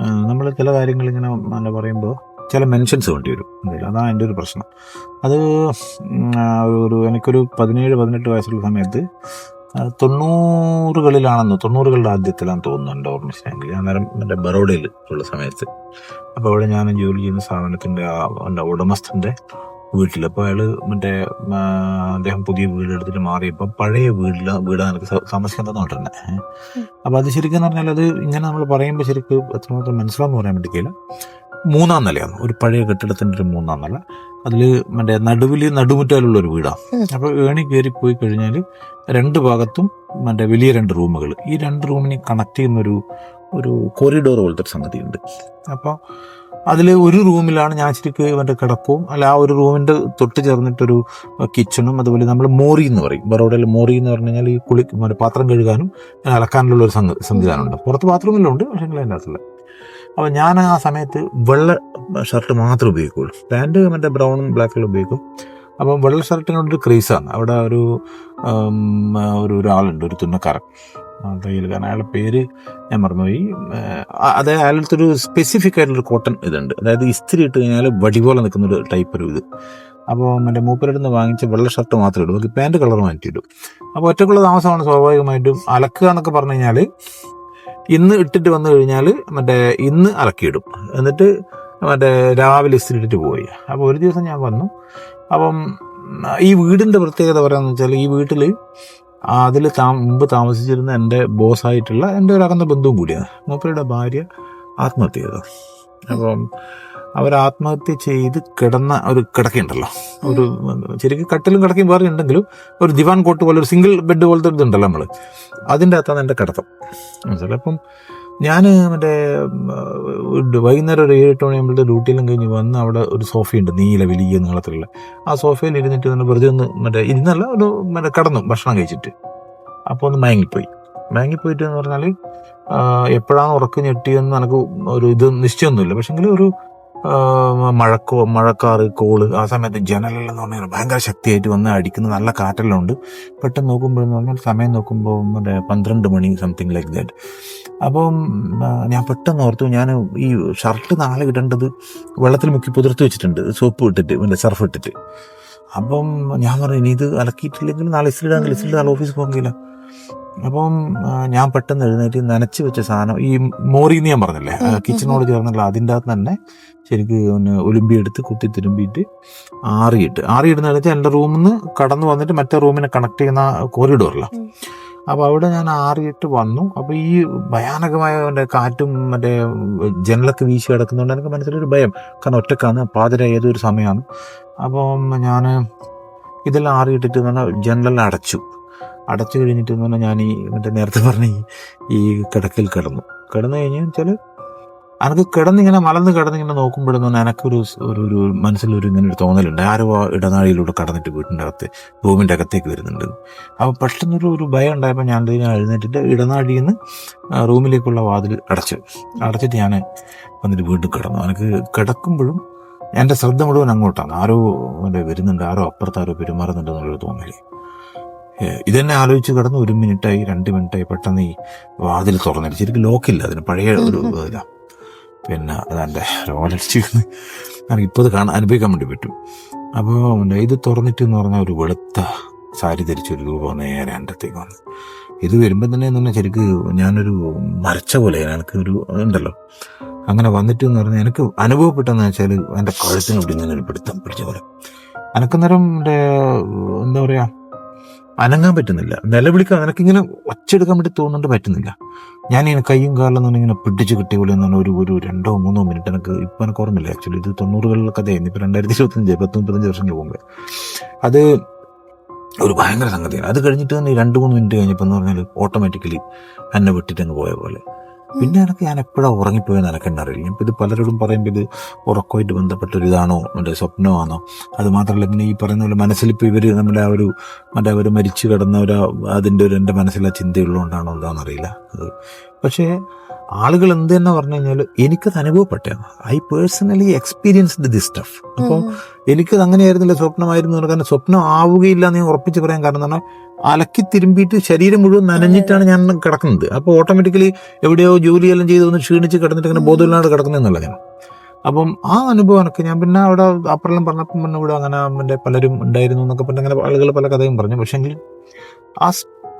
നമ്മൾ ചില കാര്യങ്ങൾ ഇങ്ങനെ എന്താ പറയുമ്പോൾ ചില മെൻഷൻസ് വേണ്ടി വരും. എന്തായാലും അതാണ് എന്റെ ഒരു പ്രശ്നം. അത് ഒരു എനിക്കൊരു പതിനേഴ് പതിനെട്ട് വയസ്സുള്ള സമയത്ത് തൊണ്ണൂറുകളിലാണെന്ന് തൊണ്ണൂറുകളുടെ ആദ്യത്തിലാണെന്ന് തോന്നുന്നു എന്റെ ഓർമ്മ ശരിയെങ്കിൽ ഞാൻ നേരം എന്റെ ബറോഡയിൽ ഉള്ള സമയത്ത്. അപ്പോൾ അവിടെ ഞാൻ ജോലി ചെയ്യുന്ന സ്ഥാപനത്തിന്റെ എന്റെ ഉടമസ്ഥന്റെ വീട്ടിൽ അപ്പോൾ അയാൾ മറ്റേ അദ്ദേഹം പുതിയ വീടെടുത്തിട്ട് മാറിയപ്പോൾ പഴയ വീട്ടിൽ വീടാണ് എനിക്ക് താമസിക്കാൻ തന്നോട്ട് തന്നെ. അപ്പോൾ അത് ശരിക്കും പറഞ്ഞാൽ അത് ഇങ്ങനെ നമ്മൾ പറയുമ്പോൾ ശരിക്കും എത്രമാത്രം മനസ്സിലാന്ന് പറയാൻ പറ്റില്ല മൂന്നാം നിലയാണ്. ഒരു പഴയ കെട്ടിടത്തിന്റെ ഒരു മൂന്നാം നില. അതിൽ മറ്റേ നടുവിൽ നടുമുറ്റാലുള്ള ഒരു വീടാണ് അപ്പോൾ ഏണി കയറി പോയി കഴിഞ്ഞാൽ രണ്ട് ഭാഗത്തും മറ്റേ വലിയ രണ്ട് റൂമുകൾ ഈ രണ്ട് റൂമിനെ കണക്ട് ചെയ്യുന്ന ഒരു ഒരു കോറിഡോർ പോലത്തെ ഒരു സംഗതി ഉണ്ട് അപ്പോൾ അതിൽ ഒരു റൂമിലാണ് ഞാൻ ശരിക്ക് ഇവന്റെ കിടപ്പും. അല്ല ആ ഒരു റൂമിന്റെ തൊട്ട് ചേർന്നിട്ടൊരു കിച്ചണും അതുപോലെ നമ്മൾ മോറി എന്ന് പറയും. ബറോഡയിൽ മോറി എന്ന് പറഞ്ഞു കഴിഞ്ഞാൽ ഈ കുളി പാത്രം കഴുകാനും അലക്കാനുള്ള ഒരു സംവിധാനമുണ്ട്. പുറത്ത് ബാത്റൂമിലുണ്ട് പക്ഷേ അതിന്റെ അകത്തുള്ള അപ്പോൾ ഞാൻ ആ സമയത്ത് വെള്ള ഷർട്ട് മാത്രമേ ഉപയോഗിക്കുകയുള്ളൂ പാന്റ് മറ്റേ ബ്രൗണും ബ്ലാക്കിലും ഉപയോഗിക്കും. അപ്പം വെള്ള ഷർട്ടിനോടൊരു ക്രേസാണ് അവിടെ ഒരു ഒരു ഒരാളുണ്ട് ഒരു തുന്നക്കാരൻ. തയ്യൽക്കാരൻ അയാളുടെ പേര് ഞാൻ മറന്നുപോയി അതായത് അത് അയാളുടെ ഒരു സ്പെസിഫിക് ആയിട്ടുള്ളൊരു കോട്ടൺ ഇതുണ്ട്. അതായത് ഇസ്തിരി ഇട്ട് കഴിഞ്ഞാൽ വടി പോലെ നിൽക്കുന്ന ഒരു ടൈപ്പ് ഒരു ഇത്. അപ്പോൾ മറ്റേ മൂപ്പരുടെ നിന്ന് വാങ്ങിച്ച വെള്ള ഷർട്ട് മാത്രമേ ഇടൂ ബാക്കി പാന്റ് കളർ മാറ്റിയിടും അപ്പോൾ ഒറ്റക്കുള്ള താമസമാണ് സ്വാഭാവികമായിട്ടും അലക്കുക എന്നൊക്കെ പറഞ്ഞു കഴിഞ്ഞാൽ ഇന്ന് ഇട്ടിട്ട് വന്നു കഴിഞ്ഞാൽ മറ്റേ ഇന്ന് അലക്കിയിടും. എന്നിട്ട് മറ്റേ രാവിലെ ഇസ്തിരി ഇട്ടിട്ട് പോയി അപ്പോൾ ഒരു ദിവസം ഞാൻ വന്നു. അപ്പം ഈ വീടിന്റെ പ്രത്യേകത പറയാമെന്ന് വെച്ചാൽ ഈ വീട്ടിൽ അതിൽ താ മുമ്പ് താമസിച്ചിരുന്ന എന്റെ ബോസായിട്ടുള്ള എന്റെ ഒരു അകന്ന ബന്ധുവും കൂടിയാണ്. മൂപ്പരുടെ ഭാര്യ ആത്മഹത്യ ചെയ്തു അപ്പം അവർ ആത്മഹത്യ ചെയ്ത് കിടന്ന ഒരു കിടക്കയുണ്ടല്ലോ. ഒരു ശരിക്കും കട്ടിലും കിടക്കയും വേറെ ഉണ്ടെങ്കിലും ഒരു ദിവാൻ കോട്ട് പോലെ ഒരു സിംഗിൾ ബെഡ് പോലത്തെ ഇതുണ്ടല്ലോ നമ്മൾ അതിന്റെ അകത്താണ് എന്റെ കിടത്തം. മനസ്സിലായി? അപ്പം ഞാൻ മറ്റേ വൈകുന്നേരം ഒരു ഏഴ് എട്ട് മണിയാകുമ്പോഴത്തെ ഡ്യൂട്ടിയിലും കഴിഞ്ഞ് വന്ന് അവിടെ ഒരു സോഫയുണ്ട് നീല വലിയ നീളത്തിലുള്ള. ആ സോഫയിൽ ഇരുന്നിട്ട് നമ്മൾ വെറുതെ ഒന്ന് മറ്റേ ഇരുന്നല്ല ഒരു മറ്റേ കടന്നു ഭക്ഷണം കഴിച്ചിട്ട്. അപ്പോൾ ഒന്ന് മയങ്ങിപ്പോയി. മയങ്ങിപ്പോയിട്ട് എന്ന് പറഞ്ഞാൽ എപ്പോഴാണ് ഉറക്കം ഞെട്ടിയെന്ന് എനിക്ക് ഒരു ഇത് നിശ്ചയമൊന്നുമില്ല പക്ഷെങ്കിൽ ഒരു മഴക്കോ മഴക്കാറ് കോൾ ആ സമയത്ത് ജനലെല്ലാം എന്ന് പറഞ്ഞാൽ ഭയങ്കര ശക്തിയായിട്ട് വന്ന് അടിക്കുന്ന നല്ല കാറ്റെല്ലാം ഉണ്ട്. പെട്ടെന്ന് നോക്കുമ്പോഴെന്ന് പറഞ്ഞാൽ സമയം നോക്കുമ്പോൾ മറ്റേ പന്ത്രണ്ട് മണി സംതിങ് ലൈക്ക് ദാറ്റ് അപ്പം ഞാൻ പെട്ടെന്ന് ഓർത്തു ഞാൻ ഈ ഷർട്ട് നാളെ ഇടേണ്ടത് വെള്ളത്തിൽ മുക്കി പുതിർത്ത് വെച്ചിട്ടുണ്ട്. സോപ്പ് ഇട്ടിട്ട് പിന്നെ സർഫ് ഇട്ടിട്ട്. അപ്പം ഞാൻ പറഞ്ഞു ഇനി ഇത് അലക്കിയിട്ടില്ലെങ്കിൽ നാളെ ഇസ്ലിടാങ്കിൽ ഇസ്ലിട്ട് നാളെ ഓഫീസിൽ പോകില്ല അപ്പം ഞാൻ പെട്ടെന്ന് എഴുന്നേറ്റ് നനച്ച് വെച്ച സാധനം ഈ മോറിന്ന് ഞാൻ പറഞ്ഞില്ലേ കിച്ചണോട് ചേർന്നുള്ള അതിന്റെ അകത്ത് തന്നെ ശരിക്ക് ഒന്ന് ഒലുമ്പി എടുത്ത് കുത്തി തിരുമ്പിയിട്ട് ആറിയിട്ട്. ആറിയിടുന്ന വെച്ചാൽ എന്റെ റൂമിൽ നിന്ന് കടന്നു വന്നിട്ട് മറ്റേ റൂമിനെ കണക്ട് ചെയ്യുന്ന കോറിഡോറിലാണ്. അപ്പോൾ അവിടെ ഞാൻ ആറിയിട്ട് വന്നു. അപ്പോൾ ഈ ഭയാനകമായ മറ്റേ കാറ്റും മറ്റേ ജനലൊക്കെ വീശി കിടക്കുന്നതുകൊണ്ട് എനിക്ക് മനസ്സിലൊരു ഭയം. കാരണം ഒറ്റക്കാണ് പാതിര ഏതൊരു സമയമാണ്. അപ്പം ഞാൻ ഇതെല്ലാം ആറിയിട്ടിട്ട് എന്ന് പറഞ്ഞാൽ ജനലെല്ലാം അടച്ചു. അടച്ചു കഴിഞ്ഞിട്ട് എന്ന് പറഞ്ഞാൽ ഞാൻ ഈ മറ്റേ നേരത്തെ പറഞ്ഞ ഈ ഈ കിടക്കിൽ കിടന്നു. കിടന്നു കഴിഞ്ഞാൽ വെച്ചാൽ എനിക്ക് കിടന്നിങ്ങനെ മലന്ന് കിടന്നിങ്ങനെ നോക്കുമ്പോഴെന്ന് എനിക്കൊരു ഒരു ഒരു മനസ്സിലൊരു ഇങ്ങനെ ഒരു തോന്നലുണ്ട്. ആരോ ആ ഇടനാഴിയിലൂടെ കടന്നിട്ട് വീട്ടിന്റെ അകത്ത് റൂമിന്റെ അകത്തേക്ക് വരുന്നുണ്ട്. അപ്പോൾ പെട്ടെന്നൊരു ഒരു ഭയം ഉണ്ടായപ്പോൾ ഞാൻ എന്തെങ്കിലും ഞാൻ എഴുന്നേറ്റിട്ട് ഇടനാഴിയിൽ നിന്ന് റൂമിലേക്കുള്ള വാതിൽ അടച്ചു അടച്ചിട്ട് ഞാൻ വന്നിട്ട് വീണ്ടും കിടന്നു. എനിക്ക് കിടക്കുമ്പോഴും എന്റെ ശ്രദ്ധ മുഴുവൻ അങ്ങോട്ടാണ്. ആരോ എന്റെ വരുന്നുണ്ട് ആരോ അപ്പുറത്ത് ആരോ പെരുമാറുന്നുണ്ട് എന്നുള്ളൊരു തോന്നൽ. ഇതന്നെ ആലോചിച്ച് കിടന്ന് ഒരു മിനിറ്റായി രണ്ട് മിനിറ്റായി പെട്ടെന്ന് ഈ വാതിൽ തുറന്നിട്ട് ശരിക്കും ലോക്കില്ല അതിന് പഴയ ഒരു ഇതാ. പിന്നെ അതെന്റെ എനിക്ക് ഇപ്പോൾ ഇത് കാണാൻ അനുഭവിക്കാൻ വേണ്ടി പറ്റും. അപ്പോൾ ഇത് തുറന്നിട്ട് എന്ന് പറഞ്ഞാൽ ഒരു വെളുത്ത സാരി ധരിച്ചൊരു രൂപം നേരെ എന്റെ അടുത്തേക്ക് വന്നു. ഇത് വരുമ്പോൾ തന്നെ എന്ന് പറഞ്ഞാൽ ശരിക്ക് ഞാനൊരു മരച്ച പോലെ എനിക്ക് ഒരു ഉണ്ടല്ലോ. അങ്ങനെ വന്നിട്ട് എന്ന് പറഞ്ഞാൽ എനിക്ക് അനുഭവപ്പെട്ടെന്ന് വെച്ചാൽ എന്റെ കഴുത്തിന് ഇവിടെ ഇങ്ങനെ ഒരു പിടുത്തം പിടിച്ച പോലെ. അനക്കുന്നേരം എന്റെ എന്താ പറയുക അനങ്ങാൻ പറ്റുന്നില്ല. നിലവിളിക്കാൻ നിനക്കിങ്ങനെ ഒച്ചെടുക്കാൻ വേണ്ടി തോന്നുന്നുണ്ട് പറ്റുന്നില്ല. ഞാൻ ഇങ്ങനെ കൈയും കാലിലും നിന്ന് ഇങ്ങനെ പിടിച്ച് കിട്ടിയ പോലെ എന്ന് ഒരു ഒരു രണ്ടോ മൂന്നോ മിനിറ്റ് എനിക്ക് ഇപ്പം എനിക്ക് ഓർമ്മയില്ല. ആക്ച്വലി ഇത് തൊണ്ണൂറുകളിലെ കഥയായിരുന്നു. ഇപ്പം രണ്ടായിരത്തി ഇരുപത്തഞ്ച് പത്ത് മുപ്പത്തഞ്ച് വർഷം മുമ്പ് അത് ഒരു ഭയങ്കര സംഗതിയാണ്. അത് കഴിഞ്ഞിട്ട് തന്നെ രണ്ട് മൂന്ന് മിനിറ്റ് കഴിഞ്ഞപ്പോൾ എന്ന് പറഞ്ഞാൽ ഓട്ടോമാറ്റിക്കലി എന്നെ വിട്ടിട്ട് അങ്ങ് പോയ പോലെ. പിന്നെ എനിക്ക് ഞാൻ എപ്പോഴാണ് ഉറങ്ങിപ്പോയെന്ന് എനിക്കുണ്ടറിയില്ല ഞാൻ ഇത് പലരോടും പറയുമ്പോൾ ഇത് ഉറക്കമായിട്ട് ബന്ധപ്പെട്ട ഒരു ഇതാണോ മറ്റേ സ്വപ്നമാണോ? അത് മാത്രമല്ല പിന്നെ ഈ പറയുന്ന പോലെ മനസ്സിലിപ്പോൾ ഇവർ നമ്മുടെ ആ ഒരു മറ്റേ അവർ മരിച്ചു കിടന്ന ഒരു അതിന്റെ ഒരു എന്റെ മനസ്സിലെ ചിന്തയുള്ളതുകൊണ്ടാണോ എന്താണെന്നറിയില്ല അത് പക്ഷേ ആളുകൾ എന്ത് തന്നെ പറഞ്ഞു കഴിഞ്ഞാൽ എനിക്കത് അനുഭവപ്പെട്ടതാണ്. I personally experienced this stuff അപ്പോൾ എനിക്കത് അങ്ങനെയായിരുന്നില്ല സ്വപ്നമായിരുന്നു കാരണം സ്വപ്നം ആവുകയില്ല എന്ന് ഞാൻ ഉറപ്പിച്ച് പറയാൻ കാരണം എന്ന് പറഞ്ഞാൽ അലക്കി തിരുമ്പിയിട്ട് ശരീരം മുഴുവൻ നനഞ്ഞിട്ടാണ് ഞാൻ കിടക്കുന്നത്. അപ്പോൾ ഓട്ടോമാറ്റിക്കലി എവിടെയോ ജോലിയെല്ലാം ചെയ്ത് ഒന്ന് ക്ഷീണിച്ച് കിടന്നിട്ട് ഇങ്ങനെ ബോധമില്ലാണ്ട് കിടക്കുന്നതെന്നുള്ള ഞാൻ അപ്പം ആ അനുഭവം എനിക്ക് ഞാൻ പിന്നെ അവിടെ അപ്പുറം പറഞ്ഞപ്പം പിന്നെ ഇവിടെ അങ്ങനെ എന്റെ പലരും ഉണ്ടായിരുന്നു എന്നൊക്കെ പറഞ്ഞ് അങ്ങനെ ആളുകൾ പല കഥയും പറഞ്ഞു. പക്ഷെങ്കിൽ ആ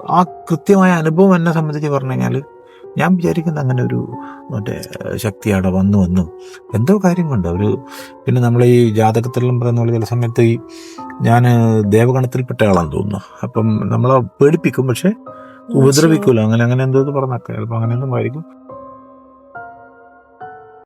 ആ കൃത്യമായ അനുഭവം എന്നെ സംബന്ധിച്ച് പറഞ്ഞു കഴിഞ്ഞാൽ ഞാൻ വിചാരിക്കുന്ന അങ്ങനെ ഒരു മറ്റേ ശക്തി അവിടെ വന്നു വന്നു എന്തോ കാര്യം കൊണ്ട് ഒരു പിന്നെ നമ്മൾ ഈ ജാതകത്തിലും പറയുന്ന പോലെ ചില സമയത്ത് ഈ ഞാൻ ദേവഗണത്തിൽപ്പെട്ട ആളാന്ന് തോന്നുന്നു. അപ്പം നമ്മളെ പേടിപ്പിക്കും പക്ഷെ ഉപദ്രവിക്കൂല. അങ്ങനെ അങ്ങനെ എന്തോ പറഞ്ഞൊക്കെ. ചിലപ്പോൾ അങ്ങനെയൊന്നും ആയിരിക്കും.